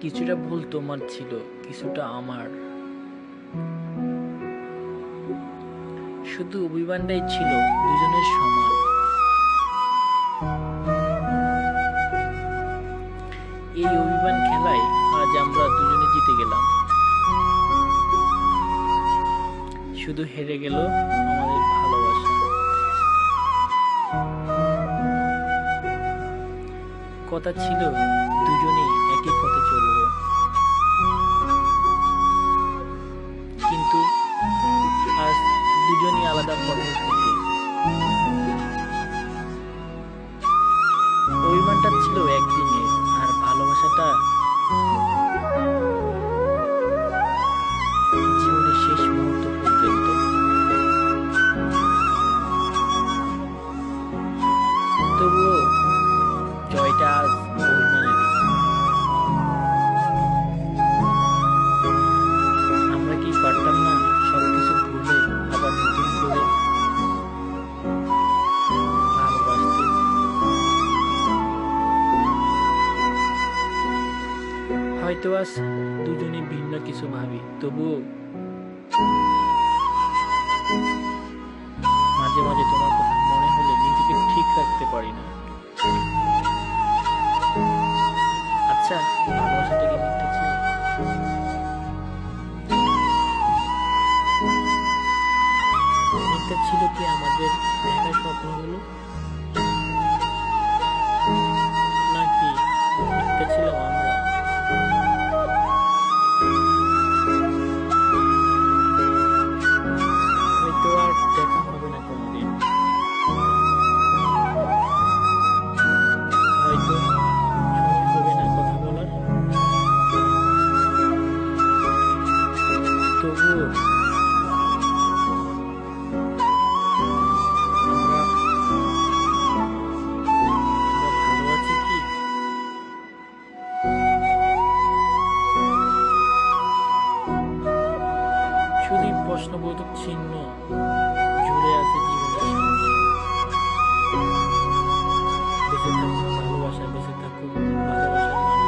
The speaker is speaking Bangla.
কিছুটা ভুল তোমার ছিল, কিছুটা আমার। শুধু অভিমানটাই ছিল, দুজনের সমান। এই অভিমান খেলায় আজ আমরা দুজনে জিতে গেলাম। শুধু হেরে গেল আমাদের ভালোবাসা। কথা ছিল, দুজনেই একই পথে দুজনই আলাদা পথে অভিমানটা ছিল একদিনে আর ভালোবাসাটা জীবনের শেষ মুহূর্ত পর্যন্ত তবুও জয়টা আজ হয়তো আজ দুজনে ভিন্ন কিছু ভাবি, তবুও মাঝে মাঝে তোমার কথা মনে হলে নিজেকে ঠিক রাখতে পারি না। আচ্ছা ভালোবাসাটা কি ছিল। ছিল কি আমাদের দেখার স্বপ্নগুলো 轻诺。